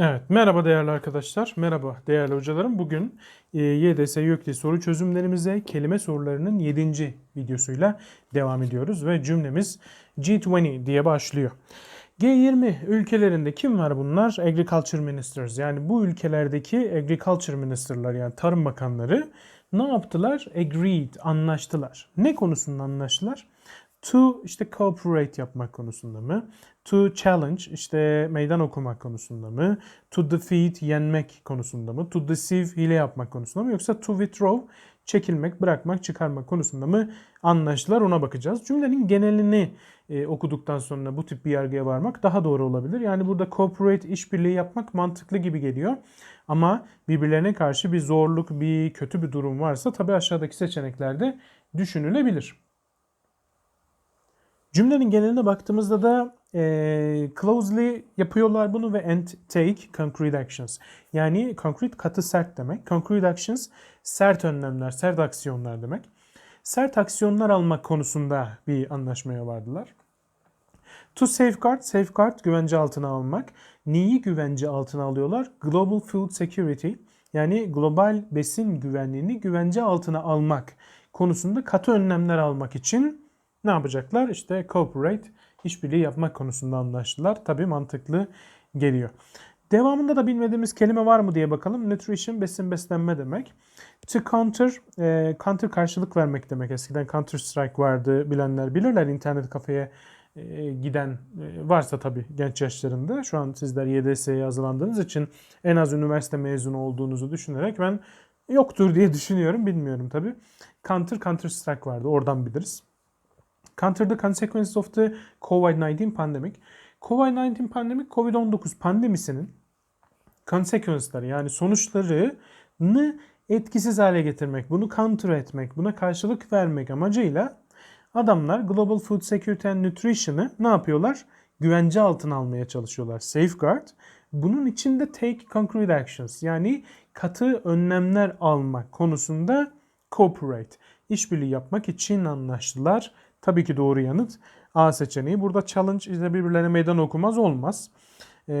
Evet, merhaba değerli arkadaşlar, merhaba değerli hocalarım. Bugün e, YDS YÖKDİ soru çözümlerimize kelime sorularının 7. videosuyla devam ediyoruz ve cümlemiz G20 diye başlıyor. G20 ülkelerinde kim var bunlar? Agriculture Ministers yani bu ülkelerdeki Agriculture Minister'lar yani tarım bakanları ne yaptılar? Agreed, anlaştılar. Ne konusunda anlaştılar? To işte cooperate yapmak konusunda mı? To challenge işte meydan okumak konusunda mı? To defeat yenmek konusunda mı? To deceive hile yapmak konusunda mı? Yoksa to withdraw çekilmek, bırakmak, çıkarmak konusunda mı anlaştılar ona bakacağız. Cümlenin genelini e, okuduktan sonra bu tip bir yargıya varmak daha doğru olabilir. Yani burada cooperate işbirliği yapmak mantıklı gibi geliyor. Ama birbirlerine karşı bir zorluk, bir kötü bir durum varsa tabii aşağıdaki seçeneklerde düşünülebilir. Cümlenin geneline baktığımızda da e, closely yapıyorlar bunu ve and take concrete actions. Yani concrete katı sert demek. Concrete actions sert önlemler, sert aksiyonlar demek. Sert aksiyonlar almak konusunda bir anlaşmaya vardılar. To safeguard, safeguard güvence altına almak. Neyi güvence altına alıyorlar? Global food security yani global besin güvenliğini güvence altına almak konusunda katı önlemler almak için ne yapacaklar? İşte cooperate, işbirliği yapmak konusunda anlaştılar. Tabii mantıklı geliyor. Devamında da bilmediğimiz kelime var mı diye bakalım. Nutrition, besin beslenme demek. To counter, e, counter karşılık vermek demek. Eskiden Counter Strike vardı bilenler bilirler. İnternet kafeye e, giden e, varsa tabii genç yaşlarında. Şu an sizler YDS'ye hazırlandığınız için en az üniversite mezunu olduğunuzu düşünerek ben yoktur diye düşünüyorum. Bilmiyorum tabii. Counter, Counter Strike vardı. Oradan biliriz. Counter the consequences of the COVID-19 pandemic. COVID-19 pandemic, COVID-19 pandemisinin consequence'ları yani sonuçlarını etkisiz hale getirmek, bunu counter etmek, buna karşılık vermek amacıyla adamlar Global Food Security and Nutrition'ı ne yapıyorlar? Güvence altına almaya çalışıyorlar. Safeguard. Bunun içinde take concrete actions yani katı önlemler almak konusunda cooperate. İşbirliği yapmak için anlaştılar. Tabii ki doğru yanıt A seçeneği. Burada challenge işte birbirlerine meydan okumaz olmaz. E,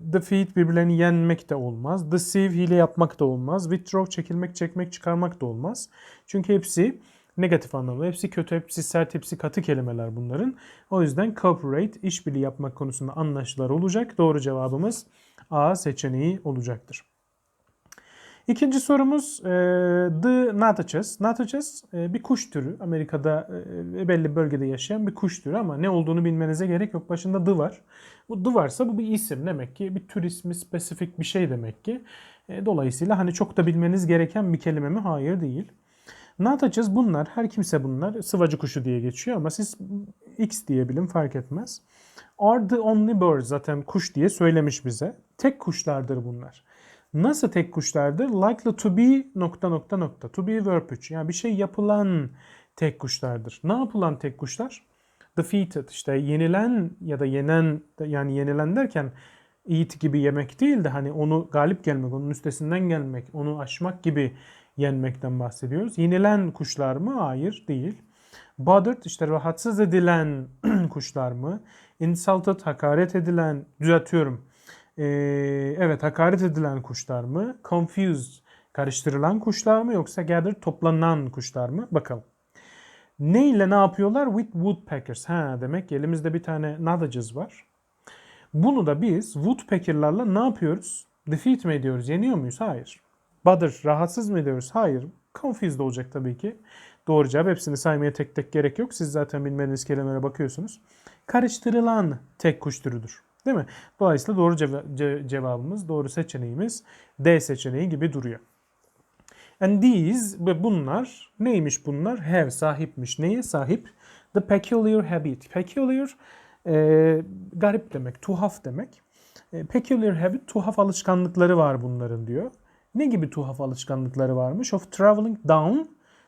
defeat birbirlerini yenmek de olmaz. Deceive hile yapmak da olmaz. Withdraw çekilmek, çekmek, çıkarmak da olmaz. Çünkü hepsi negatif anlamda. Hepsi kötü, hepsi sert, hepsi katı kelimeler bunların. O yüzden cooperate, işbirliği yapmak konusunda anlaştılar olacak. Doğru cevabımız A seçeneği olacaktır. İkinci sorumuz e, The Nuthatches. Nuthatches e, bir kuş türü. Amerika'da e, belli bir bölgede yaşayan bir kuş türü ama ne olduğunu bilmenize gerek yok. Başında the var. Bu the varsa bu bir isim demek ki. Bir tür ismi, spesifik bir şey demek ki. Dolayısıyla hani çok da bilmeniz gereken bir kelime mi? Hayır değil. Nuthatches bunlar, her kimse bunlar sıvacı kuşu diye geçiyor ama siz X diyebilin fark etmez. Are the only birds zaten kuş diye söylemiş bize. Tek kuşlardır bunlar. Nasıl tek kuşlardır? Likely to be nokta nokta nokta. To be verb 3. Yani bir şey yapılan tek kuşlardır. Ne yapılan tek kuşlar? Defeated işte yenilen ya da yenen yani yenilen derken eat gibi yemek değil de hani onu galip gelmek, onun üstesinden gelmek, onu aşmak gibi yenmekten bahsediyoruz. Yenilen kuşlar mı? Hayır değil. Bothered işte rahatsız edilen kuşlar mı? Insulted hakaret edilen düzeltiyorum ee, evet hakaret edilen kuşlar mı? Confused karıştırılan kuşlar mı yoksa gathered toplanan kuşlar mı? Bakalım. Ne ile ne yapıyorlar? With woodpeckers. Ha demek ki elimizde bir tane nadages var. Bunu da biz woodpecker'larla ne yapıyoruz? Defeat mi ediyoruz? Yeniyor muyuz? Hayır. Bother, rahatsız mı ediyoruz? Hayır. Confused olacak tabii ki. Doğru cevap. Hepsini saymaya tek tek gerek yok. Siz zaten bilmediğiniz kelimelere bakıyorsunuz. Karıştırılan tek kuş türüdür. Değil mi? Dolayısıyla doğru cev- cevabımız, doğru seçeneğimiz D seçeneği gibi duruyor. And these ve bunlar neymiş bunlar? Have sahipmiş. Neye sahip? The peculiar habit. Peculiar e, garip demek, tuhaf demek. E, peculiar habit tuhaf alışkanlıkları var bunların diyor. Ne gibi tuhaf alışkanlıkları varmış? Of traveling down.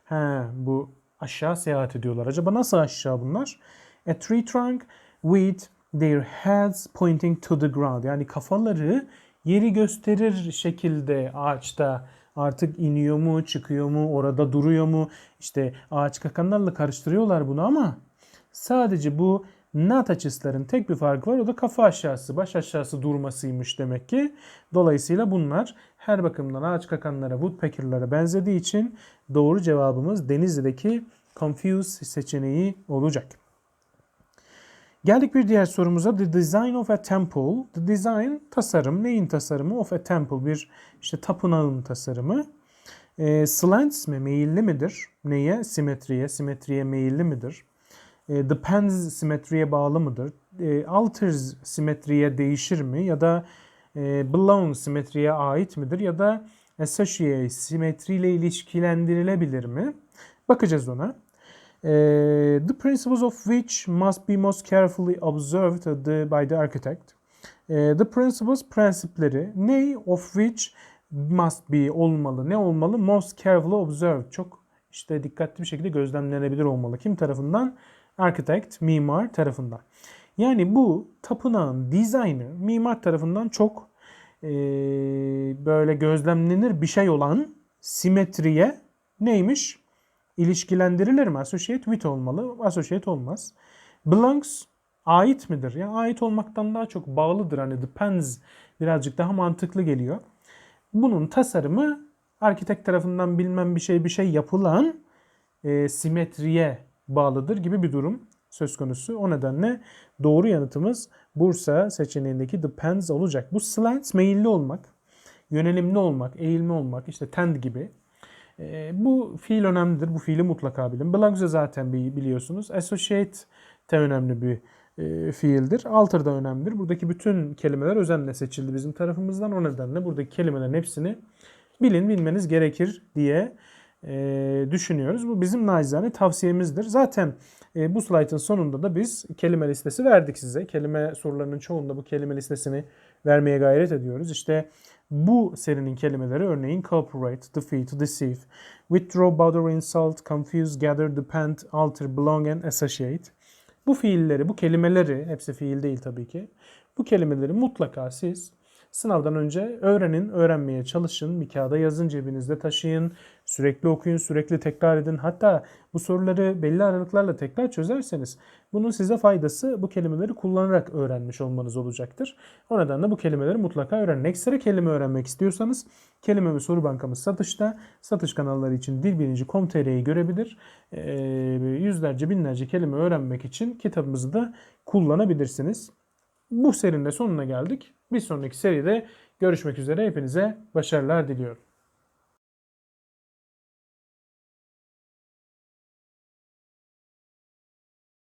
Ha, bu aşağı seyahat ediyorlar. Acaba nasıl aşağı bunlar? A tree trunk with their heads pointing to the ground. Yani kafaları yeri gösterir şekilde ağaçta artık iniyor mu, çıkıyor mu, orada duruyor mu? İşte ağaç kakanlarla karıştırıyorlar bunu ama sadece bu Natachis'lerin tek bir farkı var. O da kafa aşağısı, baş aşağısı durmasıymış demek ki. Dolayısıyla bunlar her bakımdan ağaç kakanlara, woodpecker'lara benzediği için doğru cevabımız Denizli'deki confused seçeneği olacak. Geldik bir diğer sorumuza. The design of a temple. The design tasarım. Neyin tasarımı? Of a temple. Bir işte tapınağın tasarımı. E, slants mi? Meyilli midir? Neye? Simetriye. Simetriye meyilli midir? E, depends simetriye bağlı mıdır? E, alters simetriye değişir mi? Ya da e, belong simetriye ait midir? Ya da associate simetriyle ilişkilendirilebilir mi? Bakacağız ona. Uh, the principles of which must be most carefully observed the, by the architect. Uh, the principles, prensipleri, ne of which must be olmalı, ne olmalı? Most carefully observed. Çok işte dikkatli bir şekilde gözlemlenebilir olmalı. Kim tarafından? Architect, mimar tarafından. Yani bu tapınağın dizaynı mimar tarafından çok e, böyle gözlemlenir bir şey olan simetriye neymiş? İlişkilendirilir mi? Associate with olmalı. Associate olmaz. Belongs ait midir? Ya ait olmaktan daha çok bağlıdır. Hani depends birazcık daha mantıklı geliyor. Bunun tasarımı arkitek tarafından bilmem bir şey bir şey yapılan e, simetriye bağlıdır gibi bir durum söz konusu. O nedenle doğru yanıtımız Bursa seçeneğindeki depends olacak. Bu slant meyilli olmak, yönelimli olmak, eğilme olmak, işte tend gibi e, bu fiil önemlidir. Bu fiili mutlaka bilin. Belongs zaten biliyorsunuz. Associate de önemli bir e, fiildir. Alter da önemlidir. Buradaki bütün kelimeler özenle seçildi bizim tarafımızdan. O nedenle buradaki kelimelerin hepsini bilin, bilmeniz gerekir diye e, düşünüyoruz. Bu bizim nacizane tavsiyemizdir. Zaten e, bu slaytın sonunda da biz kelime listesi verdik size. Kelime sorularının çoğunda bu kelime listesini vermeye gayret ediyoruz. İşte bu serinin kelimeleri örneğin cooperate, defeat, deceive, withdraw, bother, insult, confuse, gather, depend, alter, belong and associate. Bu fiilleri, bu kelimeleri, hepsi fiil değil tabii ki. Bu kelimeleri mutlaka siz Sınavdan önce öğrenin, öğrenmeye çalışın. Bir kağıda yazın, cebinizde taşıyın. Sürekli okuyun, sürekli tekrar edin. Hatta bu soruları belli aralıklarla tekrar çözerseniz bunun size faydası bu kelimeleri kullanarak öğrenmiş olmanız olacaktır. O nedenle bu kelimeleri mutlaka öğrenin. Ekstra kelime öğrenmek istiyorsanız kelime ve soru bankamız satışta. Satış kanalları için dilbilinci.com.tr'yi görebilir. Ee, yüzlerce binlerce kelime öğrenmek için kitabımızı da kullanabilirsiniz. Bu serinin de sonuna geldik. Bir sonraki seride görüşmek üzere. Hepinize başarılar diliyorum.